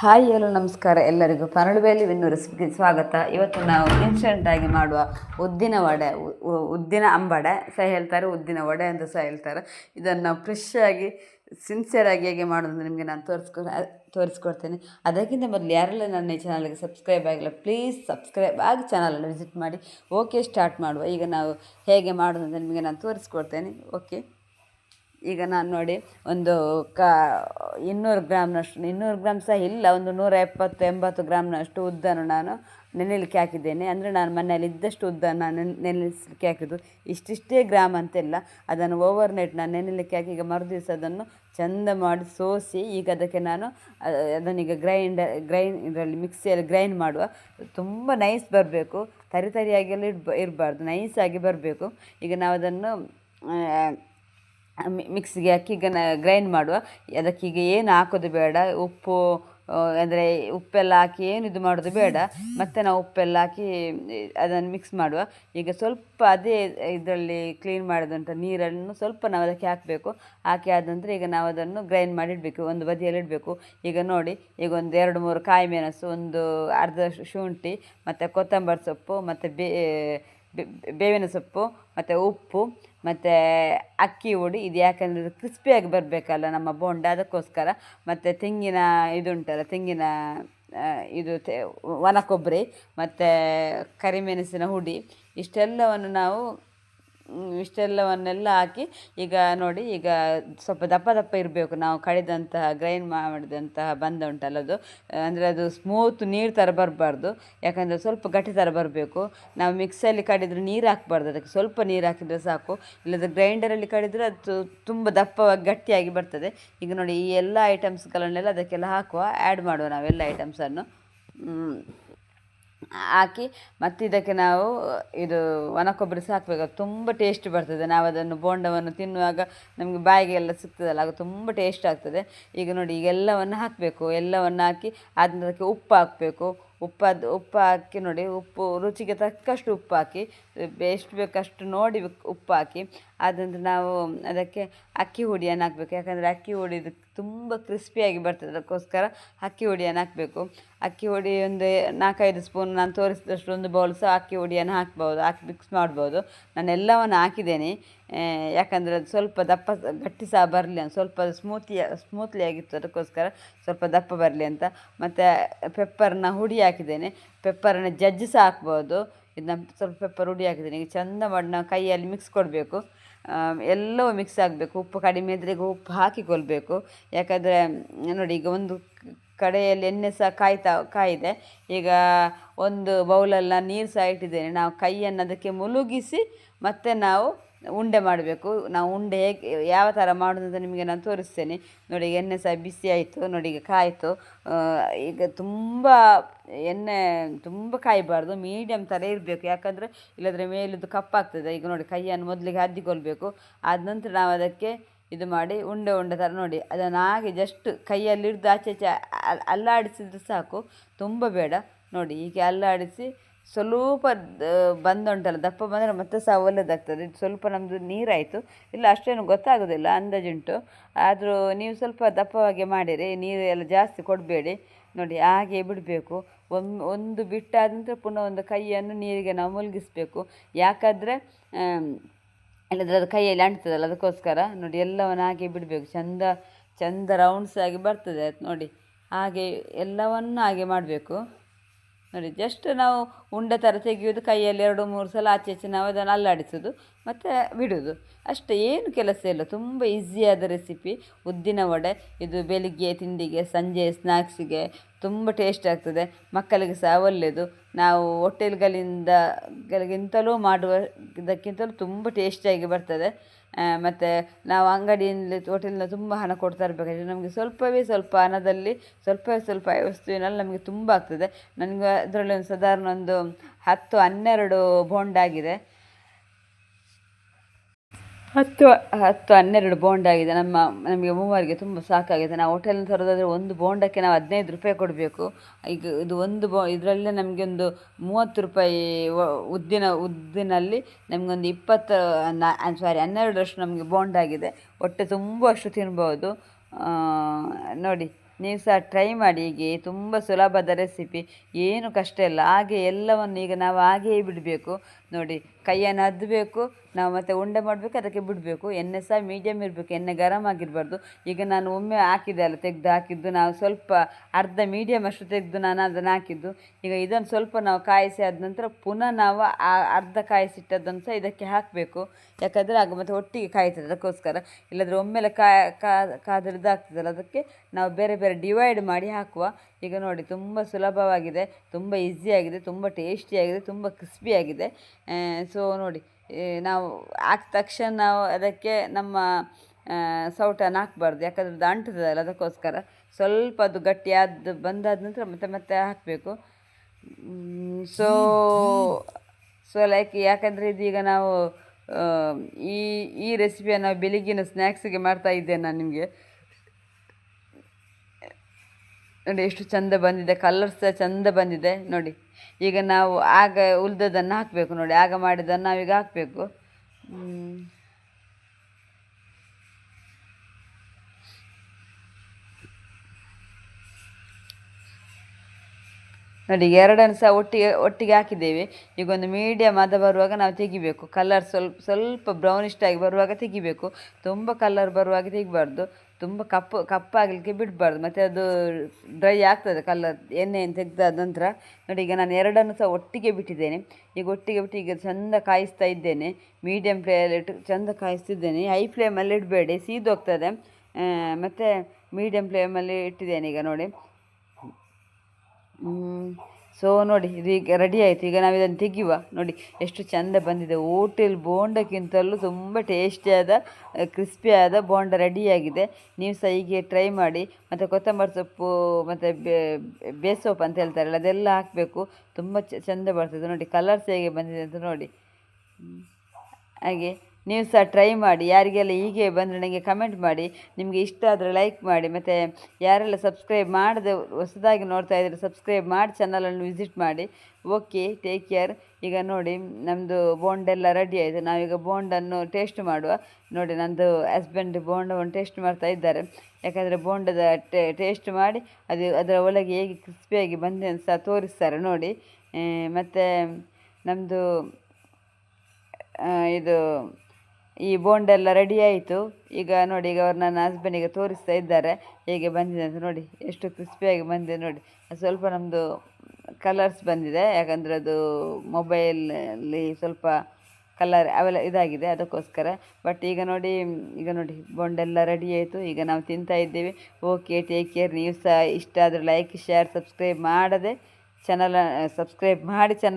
Hi ಎಲ್ಲೋ ನಮಸ್ಕಾರ. ಎಲ್ಲರಿಗೂ ಪರಳುಬೇಲಿ win ರೆಸಿಪಿಗೆ ಸ್ವಾಗತ. ಇವತ್ತು ನಾವು ಇನ್ಸ್ಟೆಂಟಾಗಿ ಮಾಡುವ ಉದ್ದಿನ ವಡೆ ಉದ್ದಿನ ಅಂಬಡೆ. ಸಹ ಹೇಳ್ತಾರೆ, ಉದ್ದಿನ ವಡೆ ಅಂತ ಸಹ ಹೇಳ್ತಾರೆ. ಇದನ್ನು ನಾವು ಫ್ರೆಶ್ ಆಗಿ ಸಿನ್ಸಿಯರಾಗಿ ಹೇಗೆ ಮಾಡೋದು ನಿಮಗೆ ನಾನು ತೋರಿಸ್ಕೊ, ತೋರಿಸ್ಕೊಡ್ತೇನೆ. ಅದಕ್ಕಿಂತ ಮೊದಲು ಯಾರೆಲ್ಲ ನನ್ನ ಈ ಚಾನಲ್ಗೆ ಸಬ್ಸ್ಕ್ರೈಬ್ ಆಗಿಲ್ಲ ಪ್ಲೀಸ್ ಸಬ್ಸ್ಕ್ರೈಬ್ ಆಗಿ ಚಾನಲನ್ನು ವಿಸಿಟ್ ಮಾಡಿ. ಓಕೆ ಸ್ಟಾರ್ಟ್ ಮಾಡುವ. ಈಗ ನಾವು ಹೇಗೆ ಮಾಡೋದು ಅಂತ ನಿಮಗೆ ನಾನು ತೋರಿಸ್ಕೊಡ್ತೇನೆ. ಓಕೆ ಈಗ ನಾನು ನೋಡಿ, ಒಂದು ಕಾ, ಇನ್ನೂರು ಗ್ರಾಮ್ನಷ್ಟು, ಇನ್ನೂರು ಗ್ರಾಮ್ ಸಹ ಇಲ್ಲ, ಒಂದು ನೂರ ಎಪ್ಪತ್ತು ಎಂಬತ್ತು ಗ್ರಾಮ್ನಷ್ಟು ಉದ್ದನ್ನು ನಾನು ನೆನೆಲಿಕ್ಕೆ ಹಾಕಿದ್ದೇನೆ. ಅಂದರೆ ನಾನು ಮನೆಯಲ್ಲಿ ಇದ್ದಷ್ಟು ಉದ್ದನ್ನು ನಾನು ನೆನೆಸಲಿಕ್ಕೆ ಹಾಕಿದ್ದು. ಇಷ್ಟಿಷ್ಟೇ ಗ್ರಾಮ್ ಅಂತಿಲ್ಲ, ಅದನ್ನು ಓವರ್ ನೈಟ್ ನಾನು ನೆನೆಲಿಕ್ಕೆ ಹಾಕಿ, ಈಗ ಮರುದಿವಸ ಅದನ್ನು ಚಂದ ಮಾಡಿ ಸೋಸಿ, ಈಗ ಅದಕ್ಕೆ ನಾನು ಅದನ್ನೀಗ ಗ್ರೈಂಡರ್ ಗ್ರೈಂಡ್ ಇದರಲ್ಲಿ ಮಿಕ್ಸಿಯಲ್ಲಿ ಗ್ರೈಂಡ್ ಮಾಡುವ. ತುಂಬ ನೈಸ್ ಬರಬೇಕು. ತರಿ ತರಿಯಾಗೆಲ್ಲ ಇಡ್ಬ ಇರಬಾರ್ದು. ನೈಸಾಗಿ ಬರಬೇಕು. ಈಗ ನಾವು ಅದನ್ನು ಮಿಕ್ಸಿಗೆ ಈಗ ಗ್ರೈಂಡ್ ಮಾಡುವ. ಅದಕ್ಕೆ ಈಗ ಏನು ಹಾಕೋದು ಬೇಡ. ಉಪ್ಪು ಅಂದರೆ ಉಪ್ಪೆಲ್ಲ ಹಾಕಿ ಏನು ಇದು ಮಾಡೋದು ಬೇಡ. ಮತ್ತೆ ನಾವು ಉಪ್ಪೆಲ್ಲ ಹಾಕಿ ಅದನ್ನು ಮಿಕ್ಸ್ ಮಾಡುವ. ಈಗ ಸ್ವಲ್ಪ ಅದೇ ಇದರಲ್ಲಿ ಕ್ಲೀನ್ ಮಾಡಿದಂಥ ನೀರನ್ನು ಸ್ವಲ್ಪ ನಾವು ಅದಕ್ಕೆ ಹಾಕಬೇಕು. ಹಾಕಿ ಆದ ನಂತರ ಈಗ ನಾವು ಅದನ್ನು ಗ್ರೈಂಡ್ ಮಾಡಿ ಇಡಬೇಕು. ಒಂದು ಬದಿಯಲ್ಲಿ ಇಡಬೇಕು. ಈಗ ನೋಡಿ, ಈಗ ಒಂದು ಎರಡು ಮೂರು ಕಾಯಿ ಮೆಣಸು, ಒಂದು ಅರ್ಧ ಶುಂಠಿ, ಮತ್ತು ಕೊತ್ತಂಬರಿ ಸೊಪ್ಪು, ಮತ್ತು ಬೆ- ಬೇವಿನ ಸೊಪ್ಪು, ಮತ್ತು ಉಪ್ಪು, ಮತ್ತು ಅಕ್ಕಿ ಹುಡಿ, ಇದು ಯಾಕಂದರೆ ಕ್ರಿಸ್ಪಿಯಾಗಿ ಬರಬೇಕಲ್ಲ ನಮ್ಮ ಬೋಂಡ ಅದಕ್ಕೋಸ್ಕರ. ಮತ್ತು ತೆಂಗಿನ ಇದುಂಟಲ್ಲ ತೆಂಗಿನ ಇದು ಒಣ ಕೊಬ್ಬರಿ, ಮತ್ತು ಕರಿಮೆಣಸಿನ ಹುಡಿ, ಇಷ್ಟೆಲ್ಲವನ್ನು ನಾವು ಇಷ್ಟೆಲ್ಲವನ್ನೆಲ್ಲ ಹಾಕಿ ಈಗ ನೋಡಿ, ಈಗ ಸ್ವಲ್ಪ ದಪ್ಪ ದಪ್ಪ ಇರಬೇಕು. ನಾವು ಕಡಿದಂತಹ ಗ್ರೈಂಡ್ ಮಾಡಿದಂತಹ ಬಂದ ಉಂಟಲ್ಲ ಅದು. ಅಂದರೆ ಅದು ಸ್ಮೂತ್ ನೀರು ಥರ ಬರಬಾರ್ದು. ಯಾಕಂದರೆ ಸ್ವಲ್ಪ ಗಟ್ಟಿ ಥರ ಬರಬೇಕು. ನಾವು ಮಿಕ್ಸಲ್ಲಿ ಕಡಿದ್ರೆ ನೀರು ಹಾಕಬಾರ್ದು. ಅದಕ್ಕೆ ಸ್ವಲ್ಪ ನೀರು ಹಾಕಿದರೆ ಸಾಕು. ಇಲ್ಲದ್ರೆ ಗ್ರೈಂಡರಲ್ಲಿ ಕಡಿದರೆ ಅದು ತುಂಬ ದಪ್ಪವಾಗಿ, ಗಟ್ಟಿಯಾಗಿ ಬರ್ತದೆ. ಈಗ ನೋಡಿ, ಈ ಎಲ್ಲ ಐಟಮ್ಸ್ಗಳನ್ನೆಲ್ಲ ಅದಕ್ಕೆಲ್ಲ ಹಾಕುವ ಆ್ಯಡ್ ಮಾಡುವ ನಾವೆಲ್ಲ ಐಟಮ್ಸನ್ನು ಹಾಕಿ, ಮತ್ತು ಇದಕ್ಕೆ ನಾವು, ಇದು ಒಣ ಕೊಬ್ಬರಿ ಸಹ ಹಾಕಬೇಕು ಅದು ತುಂಬ ಟೇಸ್ಟ್ ಬರ್ತದೆ. ನಾವು ಅದನ್ನು ಬೋಂಡವನ್ನು ತಿನ್ನುವಾಗ ನಮಗೆ ಬಾಯಿಗೆ ಎಲ್ಲ ಸಿಗ್ತದಲ್ಲ ಆಗ ತುಂಬ ಟೇಸ್ಟ್ ಆಗ್ತದೆ. ಈಗ ನೋಡಿ, ಈಗ ಎಲ್ಲವನ್ನು ಹಾಕಬೇಕು. ಎಲ್ಲವನ್ನು ಹಾಕಿ ಅದಕ್ಕೆ ಉಪ್ಪು ಹಾಕಬೇಕು. ಉಪ್ಪದು ಉಪ್ಪು ಹಾಕಿ ನೋಡಿ, ಉಪ್ಪು, ರುಚಿಗೆ ತಕ್ಕಷ್ಟು ಉಪ್ಪು ಹಾಕಿ, ಎಷ್ಟು ಬೇಕಷ್ಟು ನೋಡಿ ಉಪ್ಪು ಹಾಕಿ ಆದಂದ್ರೆ ನಾವು ಅದಕ್ಕೆ ಅಕ್ಕಿ ಹುಡಿಯನ್ನು ಹಾಕಬೇಕು. ಯಾಕಂದರೆ ಅಕ್ಕಿ ಹುಡಿ ಇದು ತುಂಬ ಕ್ರಿಸ್ಪಿಯಾಗಿ ಬರ್ತದೆ. ಅದಕ್ಕೋಸ್ಕರ ಅಕ್ಕಿ ಹುಡಿಯನ್ನು ಹಾಕಬೇಕು. ಅಕ್ಕಿ ಹುಡಿ ಒಂದು ನಾಲ್ಕೈದು ಸ್ಪೂನ್ ನಾನು ತೋರಿಸಿದಷ್ಟು ಒಂದು ಬೌಲ್ ಸಹ ಅಕ್ಕಿ ಹುಡಿಯನ್ನು ಹಾಕ್ಬೋದು. ಹಾಕಿ ಮಿಕ್ಸ್ ಮಾಡ್ಬೋದು. ನಾನು ಎಲ್ಲವನ್ನು ಹಾಕಿದ್ದೇನೆ. ಯಾಕಂದರೆ ಅದು ಸ್ವಲ್ಪ ದಪ್ಪ ಗಟ್ಟಿ ಸಹ ಬರಲಿ ಅಂತ ಸ್ವಲ್ಪ ಸ್ಮೂತಿ ಸ್ಮೂತ್ಲಿ ಆಗಿತ್ತು. ಅದಕ್ಕೋಸ್ಕರ ಸ್ವಲ್ಪ ದಪ್ಪ ಬರಲಿ ಅಂತ. ಮತ್ತು ಪೆಪ್ಪರ್ನ ಹುಡಿ ಹಾಕಿದ್ದೇನೆ. ಪೆಪ್ಪರನ್ನ ಜಜ್ಜಿ ಸಹ ಹಾಕ್ಬೋದು. ಇದನ್ನ ಸ್ವಲ್ಪ ಪೆಪ್ಪರ್ ಹುಡಿ ಹಾಕಿದ್ದೀನಿ. ಈಗ ಚಂದ ಮಾಡಿ ನಾವು ಕೈಯಲ್ಲಿ ಮಿಕ್ಸ್ ಕೊಡಬೇಕು. ಎಲ್ಲವೂ ಮಿಕ್ಸ್ ಆಗಬೇಕು. ಉಪ್ಪು ಕಡಿಮೆ ಇದ್ದರೆ ಈಗ ಉಪ್ಪು ಹಾಕಿಕೊಳ್ಬೇಕು. ಯಾಕಂದರೆ, ನೋಡಿ ಈಗ ಒಂದು ಕಡೆಯಲ್ಲಿ ಎಣ್ಣೆ ಸಹ ಕಾಯ್ತಾ, ಕಾಯಿದೆ. ಈಗ ಒಂದು ಬೌಲಲ್ಲಿ ನೀರು ಸಹ ಇಟ್ಟಿದ್ದೇನೆ. ನಾವು ಕೈಯನ್ನು ಅದಕ್ಕೆ ಮುಳುಗಿಸಿ ಮತ್ತೆ ನಾವು ಉಂಡೆ ಮಾಡಬೇಕು. ನಾವು ಉಂಡೆ ಹೇಗೆ, ಯಾವ ಥರ ಮಾಡೋದು ಅಂತ ನಿಮಗೆ ನಾನು ತೋರಿಸ್ತೇನೆ. ನೋಡಿ, ಎಣ್ಣೆ ಸಹ ಬಿಸಿ ಆಯಿತು, ನೋಡಿ, ಈಗ ಕಾಯಿತು. ಈಗ ತುಂಬ ಎಣ್ಣೆ ತುಂಬ ಕಾಯಬಾರ್ದು ಮೀಡಿಯಮ್ ಥರ ಇರಬೇಕು. ಯಾಕಂದರೆ ಇಲ್ಲದ್ರೆ ಮೇಲಿದ್ದು ಕಪ್ಪಾಗ್ತದೆ. ಈಗ ನೋಡಿ, ಕೈಯನ್ನು ಮೊದಲಿಗೆ ಹದ್ದಿಕೊಳ್ಬೇಕು ಆದ ನಂತರ ನಾವು ಅದಕ್ಕೆ ಇದು ಮಾಡಿ ಉಂಡೆ ಉಂಡೆ ಥರ ನೋಡಿ, ಅದನ್ನು ಹಾಗೆ ಜಸ್ಟ್ ಕೈಯಲ್ಲಿ ಹಿಡ್ದು ಆಚೆ ಆಚೆ ಅಲ್- ಅಲ್ಲಾಡಿಸಿದ್ರೆ ಸಾಕು. ತುಂಬ ಬೇಡ. ನೋಡಿ, ಹೀಗೆ ಅಲ್ಲಾಡಿಸಿ ಸ್ವಲ್ಪ ಬಂದುಂಟಲ್ಲ, ದಪ್ಪ ಬಂದರೆ ಮತ್ತೆ ಸಹ ಒಳ್ಳೆಯದಾಗ್ತದೆ ಇದು ಸ್ವಲ್ಪ ನಮ್ಮದು ನೀರಾಯಿತು. ಇಲ್ಲ, ಅಷ್ಟೇನು ಗೊತ್ತಾಗೋದಿಲ್ಲ ಅಂದಾಜುಂಟು. ಆದರೂ ನೀವು ಸ್ವಲ್ಪ ದಪ್ಪವಾಗಿ ಮಾಡಿರಿ, ನೀರು ಎಲ್ಲ ಜಾಸ್ತಿ ಕೊಡಬೇಡಿ. ನೋಡಿ, ಹಾಗೆ ಬಿಡಬೇಕು. ಒಂದು ಒಂದು ಬಿಟ್ಟಾದ ನಂತರ ಪುನಃ ಒಂದು ಕೈಯನ್ನು ನೀರಿಗೆ ನಾವು ಮುಳುಗಿಸ್ಬೇಕು. ಯಾಕಂದರೆ ಇಲ್ಲದ್ರೆ ಅದು ಕೈಯಲ್ಲಿ ಅಂಟ್ತದಲ್ಲ, ಅದಕ್ಕೋಸ್ಕರ. ನೋಡಿ, ಎಲ್ಲವನ್ನು ಹಾಗೆ ಬಿಡಬೇಕು. ಚಂದ ಚಂದ ರೌಂಡ್ಸ್ ಆಗಿ ಬರ್ತದೆ, ನೋಡಿ. ಹಾಗೆ ಎಲ್ಲವನ್ನು ಹಾಗೆ ಮಾಡಬೇಕು. ನೋಡಿ ಜಸ್ಟ್ ನಾವು ಉಂಡ ಥರ ತೆಗೆಯೋದು ಕೈಯಲ್ಲಿ ಎರಡು, ಮೂರು ಸಲ ಆಚೆ ಈಚೆ ನಾವು ಅದನ್ನು ಅಲ್ಲಾಡಿಸೋದು, ಮತ್ತು ಬಿಡೋದು. ಅಷ್ಟೇ, ಏನು ಕೆಲಸ ಇಲ್ಲ. ತುಂಬ ಈಸಿಯಾದ ರೆಸಿಪಿ ಉದ್ದಿನ ವಡೆ, ಇದು ಬೆಳಿಗ್ಗೆ, ತಿಂಡಿಗೆ, ಸಂಜೆ ಸ್ನ್ಯಾಕ್ಸಿಗೆ ತುಂಬ ಟೇಸ್ಟ್ ಆಗ್ತದೆ. ಮಕ್ಕಳಿಗೆ ಸಹ ಒಳ್ಳೆಯದು. ನಾವು ಹೋಟೆಲ್ಗಳಿಂದ ಗಳಿಗಿಂತಲೂ ಮಾಡುವ, ಇದಕ್ಕಿಂತಲೂ ತುಂಬ ಟೇಸ್ಟಿಯಾಗಿ ಬರ್ತದೆ. ಮತ್ತು ನಾವು ಅಂಗಡಿಯಲ್ಲಿ ಹೋಟೆಲಿಂದ ತುಂಬ ಹಣ ಕೊಡ್ತಾ ಇರಬೇಕಾದ್ರೆ ನಮಗೆ ಸ್ವಲ್ಪವೇ ಸ್ವಲ್ಪ ಹಣದಲ್ಲಿ, ಸ್ವಲ್ಪವೇ ಸ್ವಲ್ಪ ವಸ್ತುವಿನಲ್ಲಿ ನಮಗೆ ತುಂಬ ಆಗ್ತದೆ. ನನಗೆ ಅದರಲ್ಲಿ ಒಂದು ಸಾಧಾರಣ ಒಂದು ಹತ್ತು ಹನ್ನೆರಡು ಬೋಂಡ್ ಆಗಿದೆ. ಹತ್ತು ಹತ್ತು ಹನ್ನೆರಡು ಬೋಂಡ್ ಆಗಿದೆ. ನಮ್ಮ, ನಮಗೆ ಮೂವರಿಗೆ ತುಂಬ ಸಾಕಾಗಿದೆ. ನಾವು ಹೋಟೆಲ್ನ ತರೋದಾದರೆ ಒಂದು ಬೋಂಡಕ್ಕೆ ನಾವು ಹದಿನೈದು ರೂಪಾಯಿ ಕೊಡಬೇಕು. ಈಗ ಇದು ಒಂದು ಬೋ ಇದರಲ್ಲೇ ನಮಗೆ ಒಂದು ಮೂವತ್ತು ರೂಪಾಯಿ ಉದ್ದಿನ, ಉದ್ದಿನಲ್ಲಿ ನಮಗೊಂದು ಇಪ್ಪತ್ತು ಸಾರಿ ಹನ್ನೆರಡರಷ್ಟು ನಮಗೆ ಬೋಂಡ್ ಆಗಿದೆ. ಹೊಟ್ಟೆ ತುಂಬ ಅಷ್ಟು ತಿನ್ಬೋದು. ನೋಡಿ, ನೀವು ಸಹ ಟ್ರೈ ಮಾಡಿ ಈಗ ತುಂಬ ಸುಲಭದ ರೆಸಿಪಿ ಏನು ಕಷ್ಟ ಇಲ್ಲ. ಹಾಗೆ ಎಲ್ಲವನ್ನು ಈಗ ನಾವು ಹಾಗೆಯೇ ಬಿಡಬೇಕು. ನೋಡಿ, ಕೈಯನ್ನು ಅದ್ದಬೇಕು ನಾವು ಮತ್ತೆ ಉಂಡೆ ಮಾಡಬೇಕು, ಅದಕ್ಕೆ ಬಿಡಬೇಕು. ಎಣ್ಣೆ ಸಹ ಮೀಡಿಯಮ್ ಇರಬೇಕು, ಎಣ್ಣೆ ಗರಮ್ ಆಗಿರಬಾರ್ದು. ಈಗ ನಾನು ಒಮ್ಮೆ ಹಾಕಿದೆ ಅಲ್ಲ, ತೆಗೆದು ಹಾಕಿದ್ದು. ನಾವು ಸ್ವಲ್ಪ ಅರ್ಧ ಮೀಡಿಯಮ್ ಅಷ್ಟು ತೆಗೆದು ನಾನು ಅದನ್ನು ಹಾಕಿದ್ದು. ಈಗ ಇದನ್ನು ಸ್ವಲ್ಪ ನಾವು ಕಾಯಿಸಿ ಆದ ನಂತರ ಪುನಃ ನಾವು ಆ ಅರ್ಧ ಕಾಯಿಸಿಟ್ಟದ್ದನ್ನು ಸಹ ಇದಕ್ಕೆ ಹಾಕಬೇಕು. ಯಾಕಂದರೆ ಆಗ ಮತ್ತೆ ಒಟ್ಟಿಗೆ ಕಾಯ್ತದೆ, ಅದಕ್ಕೋಸ್ಕರ. ಇಲ್ಲದ್ರೆ ಒಮ್ಮೆಲೆ ಕಾದ್ರೆ ಇದಾಗ್ತದಲ್ಲ ಅದಕ್ಕೆ ನಾವು ಬೇರೆ ಬೇರೆ ಡಿವೈಡ್ ಮಾಡಿ ಹಾಕುವ. ಈಗ ನೋಡಿ, ತುಂಬ ಸುಲಭವಾಗಿದೆ, ತುಂಬ ಈಸಿಯಾಗಿದೆ ತುಂಬ ಟೇಸ್ಟಿಯಾಗಿದೆ ತುಂಬ ಕ್ರಿಸ್ಪಿಯಾಗಿದೆ ಸೊ ನೋಡಿ ನಾವು ಹಾಕಿದ ತಕ್ಷಣ ನಾವು ಅದಕ್ಕೆ ನಮ್ಮ ಸೌಟನ್ನು ಹಾಕ್ಬಾರ್ದು. ಯಾಕಂದ್ರೆ ಅದು ಅಂಟುತ್ತದಲ್ಲ ಅದಕ್ಕೋಸ್ಕರ. ಸ್ವಲ್ಪ ಅದು ಗಟ್ಟಿಯಾದ ಬಂದಾದ ನಂತರ ಮತ್ತೆ ಮತ್ತೆ ಹಾಕಬೇಕು. ಸೊ ಸೊ ಲೈಕ್ ಯಾಕಂದರೆ ಇದೀಗ ನಾವು ಈ ಈ ರೆಸಿಪಿಯನ್ನು ಬೆಳಿಗ್ಗಿನ ಸ್ನ್ಯಾಕ್ಸಿಗೆ ಮಾಡ್ತಾ ಇದ್ದೇನೆ ನಾನು ನಿಮಗೆ. ನೋಡಿ, ಎಷ್ಟು ಚಂದ ಬಂದಿದೆ. ಕಲರ್ಸ್ ಸಹ ಚಂದ ಬಂದಿದೆ. ನೋಡಿ. ಈಗ ನಾವು ಆಗ ಉಳಿದದನ್ನು ಹಾಕಬೇಕು ನೋಡಿ, ಆಗ ಮಾಡಿದ್ದನ್ನು ನಾವೀಗ ಹಾಕಬೇಕು. ನೋಡಿ ಎರಡನ್ನು ಸಹ ಒಟ್ಟಿಗೆ ಒಟ್ಟಿಗೆ ಹಾಕಿದ್ದೇವೆ. ಈಗ ಒಂದು ಮೀಡಿಯಮ್ ಆದ ಬರುವಾಗ ನಾವು ತೆಗಿಬೇಕು. ಕಲರ್ ಸ್ವಲ್ಪ ಸ್ವಲ್ಪ ಬ್ರೌನಿಷ್ಟಾಗಿ ಬರುವಾಗ ತೆಗಿಬೇಕು. ತುಂಬ ಕಲರ್ ಬರುವಾಗ ತೆಗಿಬಾರ್ದು. ತುಂಬ ಕಪ್ಪು, ಕಪ್ಪಾಗಲಿಕ್ಕೆ ಬಿಡಬಾರ್ದು. ಮತ್ತು ಅದು ಡ್ರೈ ಆಗ್ತದೆ ಕಲ್ಲರ್ ಎಣ್ಣೆಯನ್ನು ತೆಗೆದಾದ ನಂತರ. ನೋಡಿ, ಈಗ ನಾನು ಎರಡನ್ನು ಸಹ ಒಟ್ಟಿಗೆ ಬಿಟ್ಟಿದ್ದೇನೆ. ಈಗ ಒಟ್ಟಿಗೆ ಬಿಟ್ಟು ಈಗ ಚೆಂದ ಕಾಯಿಸ್ತಾ ಇದ್ದೇನೆ. ಮೀಡಿಯಮ್ ಫ್ಲೇಮಲ್ಲಿ ಇಟ್ಟು ಚೆಂದ ಕಾಯಿಸ್ತಿದ್ದೇನೆ. ಹೈ ಫ್ಲೇಮಲ್ಲಿ ಇಡಬೇಡಿ ಸೀದೋಗ್ತದೆ ಮತ್ತು ಮೀಡಿಯಮ್ ಫ್ಲೇಮಲ್ಲಿ ಇಟ್ಟಿದ್ದೇನೆ ಈಗ ನೋಡಿ. ಸೊ ನೋಡಿ ಇದೀಗ ರೆಡಿ ಆಯಿತು. ಈಗ ನಾವು ಇದನ್ನು ತೆಗೆಯುವ. ನೋಡಿ, ಎಷ್ಟು ಚೆಂದ ಬಂದಿದೆ. ಓಟೆಲ್ ಬೋಂಡಕ್ಕಿಂತಲೂ ತುಂಬ ಟೇಸ್ಟಿಯಾದ ಕ್ರಿಸ್ಪಿಯಾದ ಬೋಂಡ ರೆಡಿಯಾಗಿದೆ ನೀವು ಸಹ ಹೀಗೆ ಟ್ರೈ ಮಾಡಿ. ಮತ್ತು ಕೊತ್ತಂಬರಿ ಸೊಪ್ಪು, ಮತ್ತು ಬೇಸೋಪ್ ಅಂತ ಹೇಳ್ತಾರಲ್ಲ, ಅದೆಲ್ಲ ಹಾಕಬೇಕು. ತುಂಬ ಚೆಂದ ಬರ್ತದೆ. ನೋಡಿ ಕಲರ್ಸ್ ಹೇಗೆ ಬಂದಿದೆ ಅಂತ ನೋಡಿ. ಹಾಗೆ. ನೀವು ಸಹ ಟ್ರೈ ಮಾಡಿ, ಯಾರಿಗೆಲ್ಲ ಹೀಗೆ ಬಂದರೆ ನನಗೆ ಕಮೆಂಟ್ ಮಾಡಿ, ನಿಮಗೆ ಇಷ್ಟ ಆದರೆ ಲೈಕ್ ಮಾಡಿ, ಮತ್ತು ಯಾರೆಲ್ಲ ಸಬ್ಸ್ಕ್ರೈಬ್ ಮಾಡದೆ ಹೊಸದಾಗಿ ನೋಡ್ತಾ ಇದ್ದರೆ ಸಬ್ಸ್ಕ್ರೈಬ್ ಮಾಡಿ ಚಾನಲನ್ನು ವಿಸಿಟ್ ಮಾಡಿ. ಓಕೆ ಟೇಕ್ ಕೇರ್ ಈಗ ನೋಡಿ ನಮ್ಮದು ಬೋಂಡೆಲ್ಲ ರೆಡಿ ಆಯಿತು. ನಾವೀಗ ಬೋಂಡನ್ನು ಟೇಸ್ಟ್ ಮಾಡುವ. ನೋಡಿ, ನಂದು ಹಸ್ಬೆಂಡ್ ಬೋಂಡವನ್ನು ಟೇಸ್ಟ್ ಮಾಡ್ತಾ ಇದ್ದಾರೆ. ಯಾಕಂದರೆ ಬೋಂಡದ ಟೇಸ್ಟ್ ಮಾಡಿ, ಅದು ಅದರ ಒಳಗೆ ಹೇಗೆ ಕ್ರಿಸ್ಪಿಯಾಗಿ ಬಂದಿದೆ ಅಂತ ಸಹ ತೋರಿಸ್ತಾರೆ. ನೋಡಿ ಮತ್ತು ನಮ್ಮದು ಇದು ಈ ಬೋಂಡೆಲ್ಲ ರೆಡಿ ಆಯಿತು. ಈಗ ನೋಡಿ, ಈಗ ಅವ್ರು ನನ್ನ ಹಸ್ಬೆಂಡಿಗೆ ತೋರಿಸ್ತಾ ಇದ್ದಾರೆ. ಹೇಗೆ ಬಂದಿದೆ ಅಂತ ನೋಡಿ, ಎಷ್ಟು ಕ್ರಿಸ್ಪಿಯಾಗಿ ಬಂದಿದೆ ನೋಡಿ. ಸ್ವಲ್ಪ ನಮ್ಮದು ಕಲರ್ಸ್ ಬಂದಿದೆ. ಯಾಕಂದರೆ ಅದು ಮೊಬೈಲಲ್ಲಿ ಸ್ವಲ್ಪ ಕಲರ್ ಅವೆಲ್ಲ ಇದಾಗಿದೆ ಅದಕ್ಕೋಸ್ಕರ. ಬಟ್ ಈಗ ನೋಡಿ ಈಗ ನೋಡಿ ಬೊಂಡೆಲ್ಲ ರೆಡಿ ಆಯಿತು. ಈಗ ನಾವು ತಿಂತಾ ಇದ್ದೀವಿ. ಓಕೆ ಟೇಕ್ ಕೇರ್ ನೀವು ಸಹ ಇಷ್ಟ ಆದರೆ ಲೈಕ್ ಶೇರ್ ಸಬ್ಸ್ಕ್ರೈಬ್ ಮಾಡದೆ. ಚಾನಲ್ ಸಬ್ಸ್ಕ್ರೈಬ್ ಮಾಡಿ ಚಾನಲ್